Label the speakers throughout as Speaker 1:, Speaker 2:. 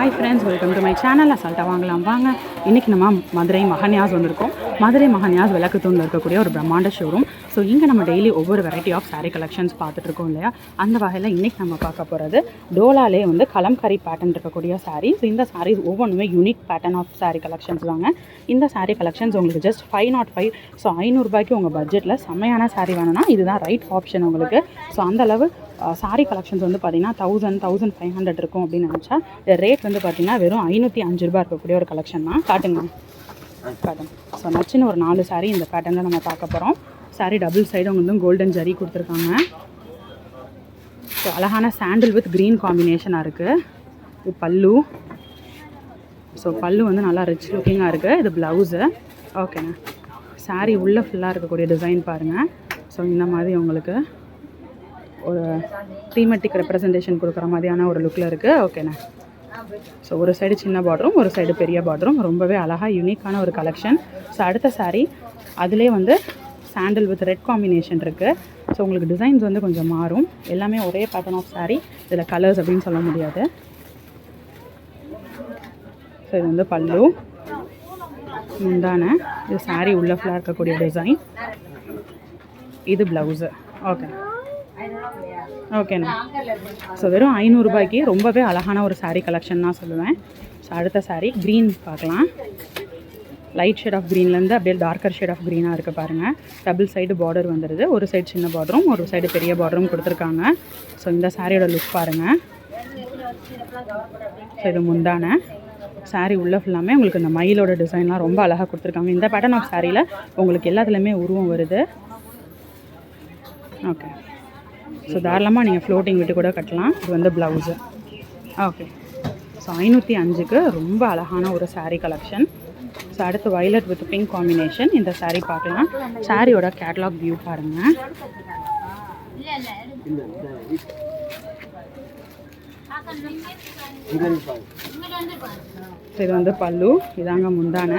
Speaker 1: Hi friends welcome to my channel அசால்ட்டாக வாங்கலாம். வாங்க. இன்றைக்கி நம்ம மதுரை மகன்யாஸ் வந்திருக்கோம். மதுரை மகன்யாஸ் விளக்கு தூணில் இருக்கக்கூடிய ஒரு பிரம்மாண்ட ஷோரூம் ஸோ இங்கே நம்ம டெய்லி ஒவ்வொரு வெரைட்டி ஆஃப் சாரீ கலெக்ஷன்ஸ் பார்த்துட்ருக்கோம் இல்லையா? அந்த வகையில் இன்றைக்கி நம்ம பார்க்க போகிறது டோலாலே வந்து கலம்கரி பேட்டர்ன் இருக்கக்கூடிய சாரீ ஸோ இந்த சாரீஸ் ஒவ்வொன்றுமே unique pattern of sari collections வாங்க. இந்த சாரீ கலெக்ஷன்ஸ் உங்களுக்கு just five naught five so ஐநூறுரூபாய்க்கு உங்கள் பட்ஜெட்டில் செம்மையான சாரீ வேணும்னா இதுதான் ரைட் ஆப்ஷன் உங்களுக்கு. ஸோ அந்தளவு சாரீ கலெக்ஷன்ஸ் வந்து பார்த்திங்கன்னா தௌசண்ட் தௌசண்ட் ஃபைவ் ஹண்ட்ரட் இருக்கும் அப்படின்னு நினச்சா ரேட் வந்து பார்த்தீங்கன்னா வெறும் ஐநூற்றி அஞ்சு ரூபா இருக்கக்கூடிய ஒரு கலெக்ஷன் தான். காட்டுங்க. காட்டுங்க. ஸோ நச்சுன்னு ஒரு நாலு சாரீ இந்த பேட்டர்னில் நம்ம பார்க்க போகிறோம் சாரீ டபுள் சைடு அவங்க வந்து கோல்டன் ஜரி கொடுத்துருக்காங்க. ஸோ அழகான சாண்டில் வித் க்ரீன் காம்பினேஷனாக இருக்குது இது பல்லு. ஸோ பல்லு வந்து நல்லா ரிச் லுக்கிங்காக இருக்குது இது ப்ளவுஸு ஓகேண்ணா saree உள்ளே ஃபுல்லாக இருக்கக்கூடிய டிசைன் பாருங்கள் ஸோ இந்த மாதிரி உங்களுக்கு ஒரு தீமெட்டிக் ரெப்ரசன்டேஷன் கொடுக்குற மாதிரியான ஒரு லுக்கில் இருக்குது ஓகேண்ணா ஸோ ஒரு சைடு சின்ன பார்டரும் ஒரு சைடு பெரிய பார்டரும் ரொம்பவே அழகாக யூனிக்கான ஒரு கலெக்ஷன் ஸோ அடுத்த சாரீ அதிலே வந்து சாண்டில் வித் ரெட் காம்பினேஷன் இருக்குது ஸோ உங்களுக்கு டிசைன்ஸ் வந்து கொஞ்சம் மாறும். எல்லாமே ஒரே பேட்டர்ன் ஆஃப் சாரீ இதில் கலர்ஸ் அப்படின்னு சொல்ல முடியாது. ஸோ இது வந்து பல்லு. முந்தான இது சாரீ உள்ள ஃபுல்லாக இருக்கக்கூடிய டிசைன் இது ப்ளவுஸு ஓகே ஓகேண்ணா ஸோ வெறும் ஐநூறுரூபாய்க்கு ரொம்பவே அழகான ஒரு saree கலெக்ஷன் தான் சொல்லுவேன். ஸோ அடுத்த saree க்ரீன் பார்க்கலாம். லைட் ஷேட் ஆஃப் க்ரீன்லேருந்து அப்படியே டார்க்கர் ஷேட் ஆஃப் க்ரீனாக இருக்குது பாருங்கள் டபுள் சைடு பார்டர் வந்துடுது ஒரு சைடு சின்ன பார்டரும் ஒரு சைடு பெரிய பார்டரும் கொடுத்துருக்காங்க. ஸோ இந்த சாரியோட லுக் பாருங்கள் ஸோ இது முந்தான. Saree உள்ள ஃபுல்லாமே உங்களுக்கு இந்த மயிலோட டிசைன்லாம் ரொம்ப அழகாக கொடுத்துருக்காங்க. இந்த பேட்டர்ன் ஆஃப் சாரியில் உங்களுக்கு எல்லாத்துலேயுமே உருவம் வருது. ஓகே ஸோ தாராளமாக நீங்கள் ஃப்ளோட்டிங் விட்டு கூட கட்டலாம். இது வந்து ப்ளவுஸு ஓகே ஸோ ஐநூற்றி அஞ்சுக்கு ரொம்ப அழகான ஒரு சாரீ கலெக்ஷன் ஸோ அடுத்து வயலட் வித் பிங்க் காம்பினேஷன் இந்த சாரீ பார்க்கலாம். சாரியோட கேட்லாக் வியூ பாருங்கள் ஸோ இது வந்து பல்லு. இதாங்க முந்தான.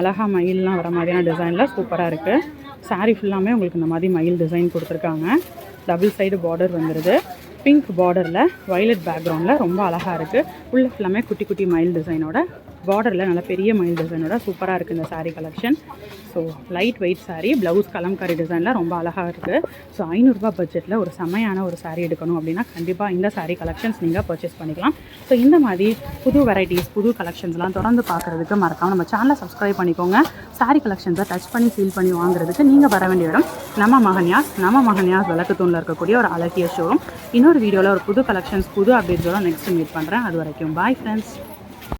Speaker 1: அழகா மயிலெலாம் வர மாதிரியான டிசைனில் சூப்பராக இருக்குது saree ஃபுல்லாமே உங்களுக்கு இந்த மாதிரி மயில் டிசைன் கொடுத்துருக்காங்க. டபுள் சைடு பார்டர் வந்துடுது பிங்க் பார்டரில் வயலட் பேக்ரவுண்டில் ரொம்ப அழகாக இருக்குது உள்ள ஃபுல்லாமே குட்டி குட்டி மயில் டிசைனோட பார்டரில் நல்ல பெரிய மயில் டிசைனோட சூப்பராக இருக்குது இந்த sari collection so light weight sari blouse Kalamkari டிசைனில் ரொம்ப அழகாக இருக்குது ஸோ ஐநூறுரூபா பட்ஜெட்டில் ஒரு செமையான ஒரு சாரீ எடுக்கணும் அப்படின்னா கண்டிப்பாக இந்த சாரீ கலெக்ஷன்ஸ் நீங்கள் பர்ச்சேஸ் பண்ணிக்கலாம். ஸோ இந்த மாதிரி புது வெரைட்டிஸ் புது கலெக்ஷன்ஸ்லாம் தொடர்ந்து பார்க்குறதுக்கு மறக்காமல் நம்ம சேனலை சப்ஸ்கிரைப் பண்ணிக்கோங்க. சாரீ கலெக்ஷன்ஸை டச் பண்ணி ஃபீல் பண்ணி வாங்குறதுக்கு நீங்கள் வர வேண்டிய இடம் நம்ம மகன்யாஸ். நம்ம மகன்யாஸ் விளக்கத்தூணில் இருக்கக்கூடிய ஒரு அழகிய ஷோரூம் இன்னொரு வீடியோவில் ஒரு புது கலெக்ஷன்ஸ் புது அப்டேட்ஸோட நெக்ஸ்ட் மீட் பண்ணுறேன் அது வரைக்கும் பாய் ஃப்ரெண்ட்ஸ்